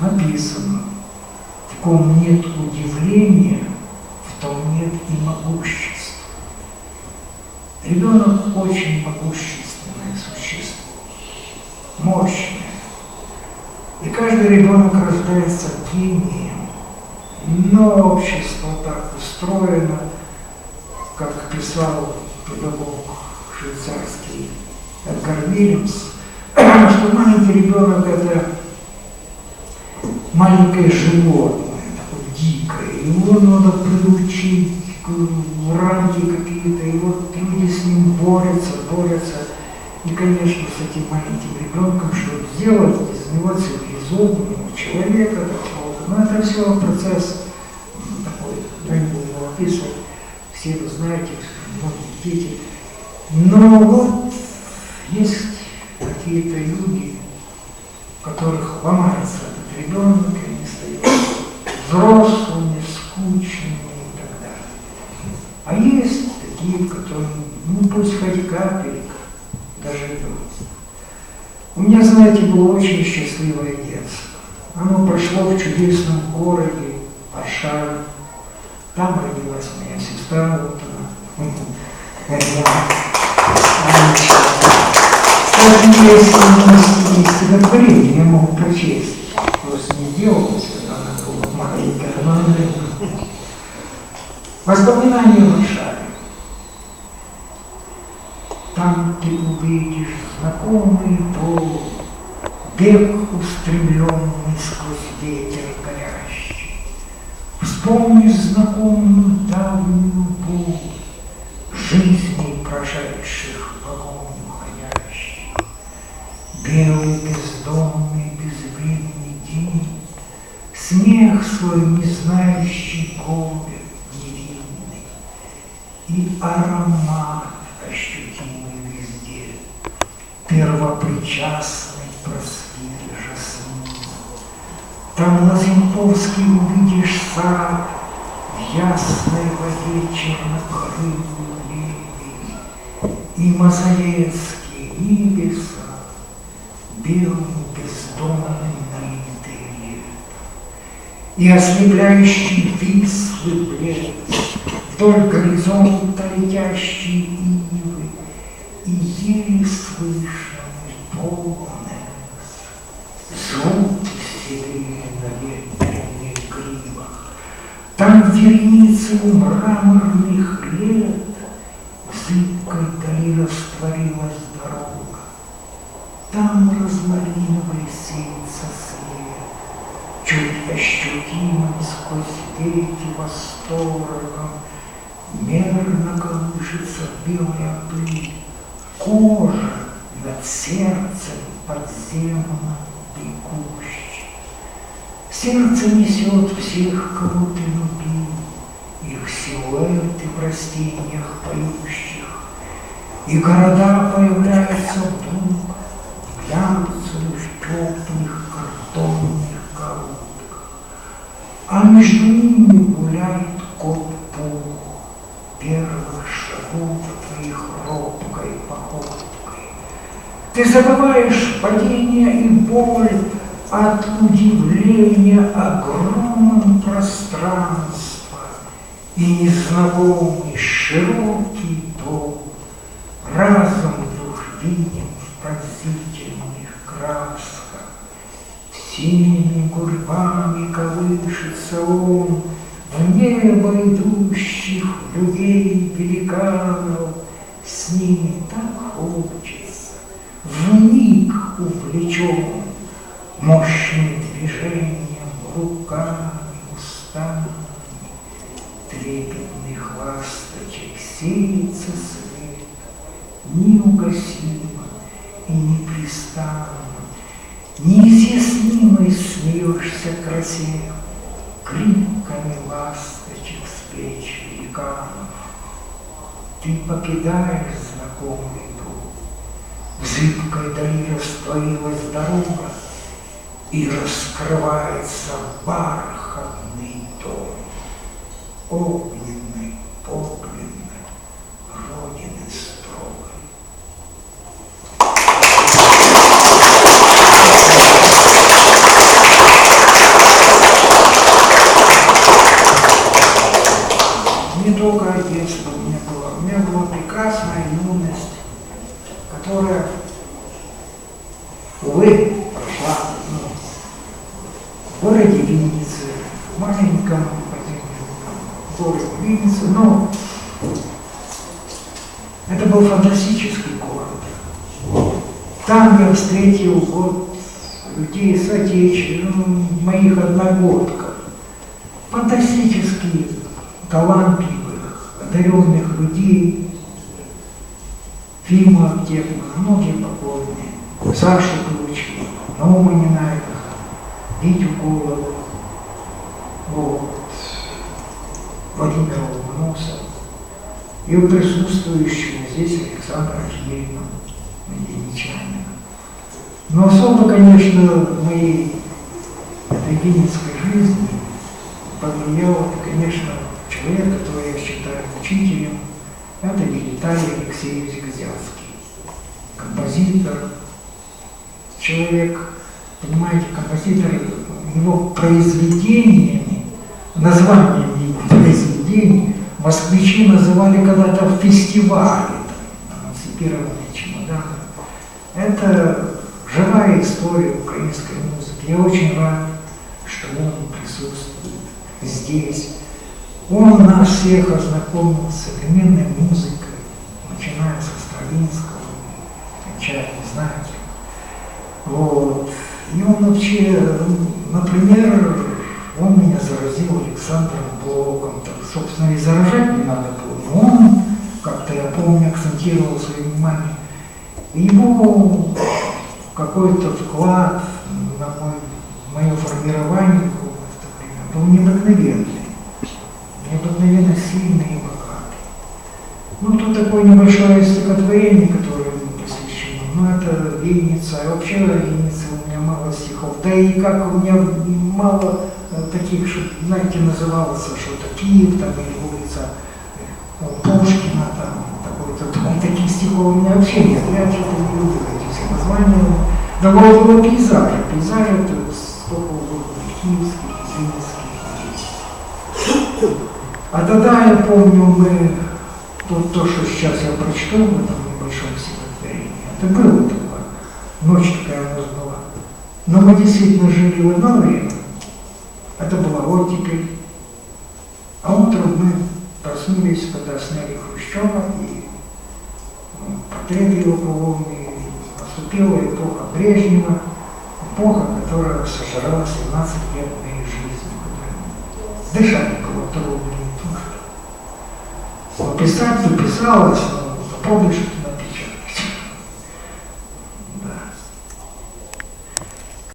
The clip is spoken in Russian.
написано, в ком нет удивления, в том нет и могущества. Ребенок очень могущественное существо, мощное. И каждый ребенок рождается гением, но общество так устроено, как писал педагог швейцарский Эдгар Вильямс, что маленький ребенок это маленькое животное, такое дикое, его надо приучить в рамки какие-то, и вот люди с ним борются, борются. И, конечно, с этим маленьким ребенком, чтобы сделать из него цивилизованного человека, такого, но это все процесс такой, я не буду его описывать, все вы знаете, многие дети. Но вот есть какие-то люди, взрослыми, скучными и так далее. А есть такие, которые, ну пусть хоть капелька, доживут. У меня, знаете, было очень счастливое детство. Оно прошло в чудесном городе Варшаве. Там родилась моя сестра, вот она. Кстати, если у нас есть стихотворение, я могу прочесть. Просто не делалось, маленькая, она Воспоминания Варшаве. Там ты увидишь знакомый пол, Бег устремленный сквозь ветер горящий. Вспомнишь знакомую давнюю боль знающий горе невинный И аромат ощутимый везде, Первопричастный просвет жасмин. Там на Зимковске увидишь сад, В ясной воде чернокрылую лебедь, И мозаецкие небеса Белым И ослепляющий вислый блеск Вдоль горизонта летящие ивы, И еле слышны полное Звук седые на ветреных гривах. Там вереницы мраморных лет зыбкой дали растворилась восторгом, Мерно колышется белая пыль, Кожа над сердцем подземно бегущей. Сердце несет всех, кого ты любил, Их силуэты в растениях поющих, И города появляются вдруг Глянцевых теплых картонных первых шагов твоих робкой походкой. Ты забываешь падение и боль от удивления огромным пространства и незнакомый широкий дом. Разом вдруг видим в пронзительных красках. Всеми гурьбами колышется он, в небо идущих людей великанов, С ними так хочется, в миг увлечен, Мощным движением руками, устами, Трепетных ласточек сеется свет, Неугасимо и непрестанно, Неизъяснимой смеешься красе, Криками ласточек с плеч великанов. Ты покидаешь знакомый дом, В зыбкой дали растворилась дорога, И раскрывается бархатный дом, Огненный, интимность, которая, увы, прошла ну, в городе Винницы, в маленьком городе Винницы, но ну, это был фантастический город. Там я встретил вот людей с ну, моих одногодков, фантастические талантливых, одаренных людей, Фима Аптекман, многие покойные, Саша Ключи, Наума Нинайков, Витю Голову, вот, Владимир Ломоносов, и у присутствующего здесь Александра Хейна, Мединичанина. Но особо, конечно, в моей этой винницкой жизни повлиял, конечно, человек, которого я считаю учителем, это Виталий Алексеевич композитор, человек, понимаете, композитор, его произведениями, названиями произведений москвичи называли когда-то в фестивале, эмансипированные чемоданы. Это живая история украинской музыки. Я очень рад, что он присутствует здесь. Он нас всех ознакомил с современной музыкой, Вот. И он вообще, например, он меня заразил Александром Блоком. Так, собственно, и заражать не надо было. Но он, как-то я помню, акцентировал свое внимание. Его какой-то вклад на мой, мое формирование в это время был необыкновенный. Необыкновенно сильный и богатый. Ну, тут такое небольшое стихотворение, которое ему посвящено. Ну, это Винница. А вообще Винница у меня мало стихов. Да и как у меня мало э, таких, что, знаете, называлось что-то Киев, там, или улица э, Пушкина, там, такой-то, таких стихов у меня вообще нет. Я что-то не люблю эти все названия. Давай было пейзажи. Пейзажи это столько угодно, киевских, винницких. А тогда я помню, мы, то, то, что сейчас я прочитал в этом небольшом стихотворении, это было ночь такая у нас была. Но мы действительно жили в одно время. Это была оттепель. А утром мы проснулись, когда сняли Хрущева, и ну, портрет его поломный, наступила эпоха Брежнева, эпоха, которая сожрала 17 лет моей жизни. Дышать было трудно, не то что. Но писать записалось, но помнишь,